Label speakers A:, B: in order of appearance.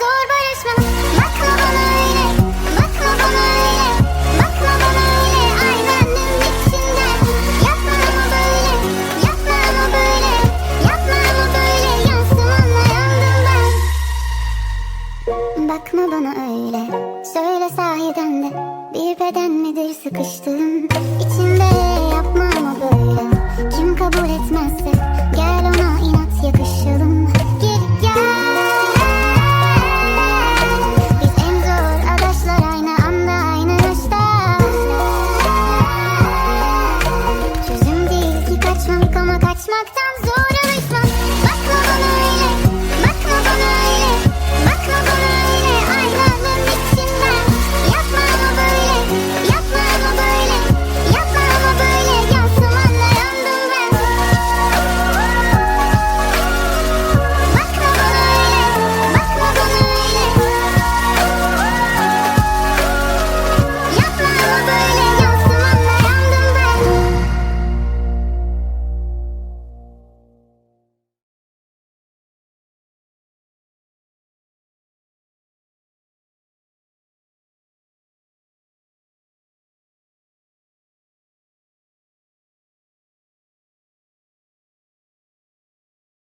A: Bakma bana öyle. Bakma bana öyle. Bakma bana öyle. Aynanın içinden. Yapma ama böyle. Yapma ama böyle. Yapma ama böyle. Yansımanla yandım ben. Bakma bana öyle. Söyle sahiden de. Bir beden midir sıkıştığın İçimde kaçmaktan so.